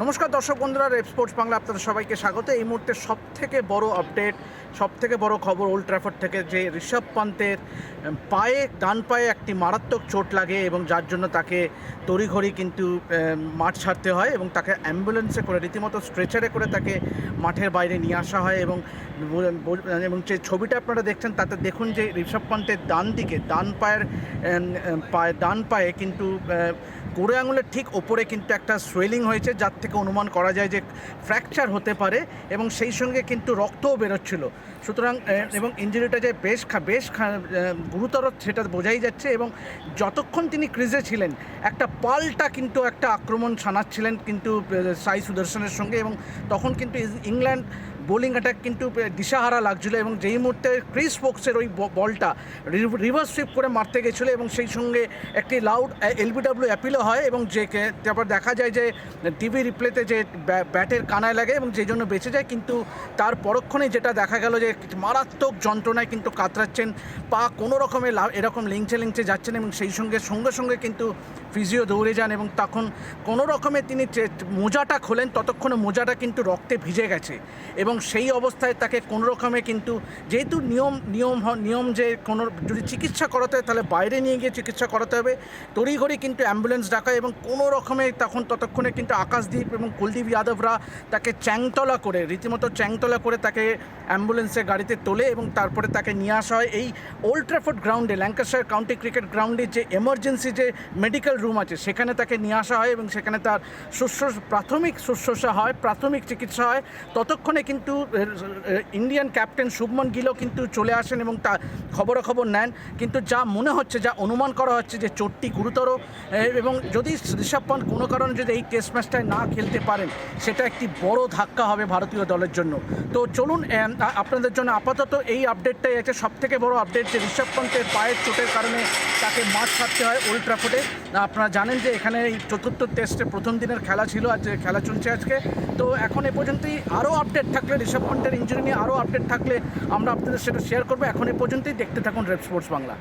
নমস্কার দর্শক বন্ধুরা রেপ স্পোর্টস বাংলা আপনাদের সবাইকে স্বাগত। এই মুহূর্তে সবথেকে বড় আপডেট সব থেকে বড় খবর ওল্ড ট্রাফোর্ড থেকে যে ঋষভ পান্তের পায়ে, ডান পায়ে একটি মারাত্মক চোট লাগে এবং যার জন্য তাকে তড়িঘড়ি কিন্তু মাঠ ছাড়তে হয় এবং তাকে অ্যাম্বুলেন্সে করে, রীতিমতো স্ট্রেচারে করে তাকে মাঠের বাইরে নিয়ে আসা হয় এবং এবং যে ছবিটা আপনারা দেখছেন তাতে দেখুন যে ঋষভ পান্তের ডান দিকে, ডান পায়ের পায়ে, ডান পায়ে কিন্তু গোড়ে আঙুলের ঠিক ওপরে কিন্তু একটা সোয়েলিং হয়েছে, যার থেকে অনুমান করা যায় যে ফ্র্যাকচার হতে পারে এবং সেই সঙ্গে কিন্তু রক্তও বেরোচ্ছিল। সুতরাং এবং ইঞ্জুরিটা যে বেশ বেশ গুরুতর সেটা বোঝাই যাচ্ছে এবং যতক্ষণ তিনি ক্রিজে ছিলেন, একটা পাল্টা কিন্তু একটা আক্রমণ শানাচ্ছিলেন কিন্তু সাই সুদর্শনের সঙ্গে এবং তখন কিন্তু ইংল্যান্ড বোলিং অ্যাটাক কিন্তু দিশাহারা লাগছিল এবং যেই মুহূর্তে ক্রিস ফোক্সের ওই বলটা রিভার্স সুইপ করে মারতে গেছিল এবং সেই সঙ্গে একটি লাউড এলবিডব্লিউ অ্যাপিলও হয় এবং যে তারপর দেখা যায় যে টিভি রিপ্লেতে যে ব্যা- ব্যাটের কানায় লাগে এবং যেই জন্য বেঁচে যায়, কিন্তু তার পরক্ষণে যেটা দেখা গেল যে মারাত্মক যন্ত্রণায় কিন্তু কাতরাচ্ছেন, পা কোনো রকমে এরকম লিংচে লিংচে যাচ্ছেন এবং সেই সঙ্গে সঙ্গে সঙ্গে কিন্তু ফিজিও দৌড়ে যান এবং তখন কোনো রকমে তিনি যে মোজাটা খোলেন, ততক্ষণে মোজাটা কিন্তু রক্তে ভিজে গেছে এবং সেই অবস্থায় তাকে কোনো রকমে কিন্তু যেহেতু নিয়ম নিয়ম নিয়ম যে কোনো, যদি চিকিৎসা করাতে হয় তাহলে বাইরে নিয়ে গিয়ে চিকিৎসা করাতে হবে। তড়িঘড়ি কিন্তু অ্যাম্বুলেন্স ডাকা এবং কোনো রকমে তখন ততক্ষণে কিন্তু আকাশদীপ এবং কুলদীপ যাদবরা তাকে চ্যাংতলা করে, রীতিমতো চ্যাংতলা করে তাকে অ্যাম্বুলেন্সে গাড়িতে তোলে এবং তারপরে তাকে নিয়ে আসা হয় এই ওল্ড ট্রাফোর্ড গ্রাউন্ডে ল্যাঙ্কাশায়ার কাউন্টি ক্রিকেট গ্রাউন্ডে যে এমার্জেন্সি যে মেডিকেল রুম আছে, সেখানে তাকে নিয়ে আসা হয় এবং সেখানে তার শুশ্রূষ, প্রাথমিক শুশ্রূষা হয়, প্রাথমিক চিকিৎসা হয়। ততক্ষণে কিন্তু ইন্ডিয়ান ক্যাপ্টেন শুভমন গিলও কিন্তু চলে আসেন এবং তা খবরাখবর নেন। কিন্তু যা মনে হচ্ছে, যা অনুমান করা হচ্ছে যে চোটটি গুরুতর এবং যদি ঋষভ পন্থ কোনো কারণে যদি এই টেস্ট ম্যাচটায় না খেলতে পারেন, সেটা একটি বড় ধাক্কা হবে ভারতীয় দলের জন্য। তো চলুন আপনাদের জন্য আপাতত এই আপডেটটাই আছে। সব থেকে বড় আপডেট যে ঋষভ পন্থের পায়ের চোটের কারণে তাকে মাঠ ছাড়তে হয় ওল্ড ট্রাফোর্ডে আপনারা জানেন যে এখানে এই চতুর্থ টেস্টে প্রথম দিনের খেলা ছিল আজ খেলা চলছে আজকে। তো এখন এ পর্যন্তই আরও আপডেট থাকলে ঋষভ পন্টের ইঞ্জুরি নিয়ে আরও আপডেট থাকলে আমরা আপনাদের সেটা শেয়ার করব। এখন এই পর্যন্তই। দেখতে থাকুন রেপ স্পোর্টস বাংলা